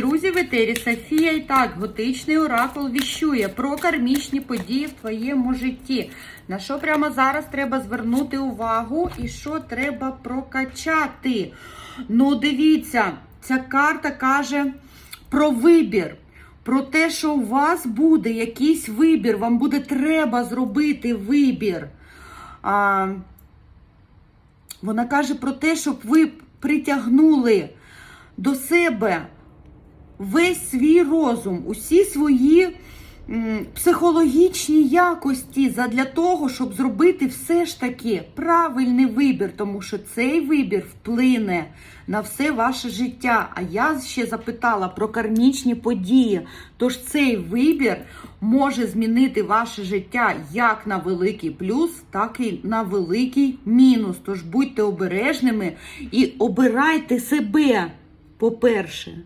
Друзі, в етері Софія і так, готичний оракул віщує про кармічні події в твоєму житті. На що прямо зараз треба звернути увагу і що треба прокачати. Ну, дивіться, ця карта каже про вибір. Про те, що у вас буде якийсь вибір, вам буде треба зробити вибір. А, вона каже про те, щоб ви притягнули до себе весь свій розум, усі свої психологічні якості задля того, щоб зробити все ж таки правильний вибір, тому що цей вибір вплине на все ваше життя. А я ще запитала про кармічні події. Тож цей вибір може змінити ваше життя як на великий плюс, так і на великий мінус. Тож будьте обережними і обирайте себе, по-перше.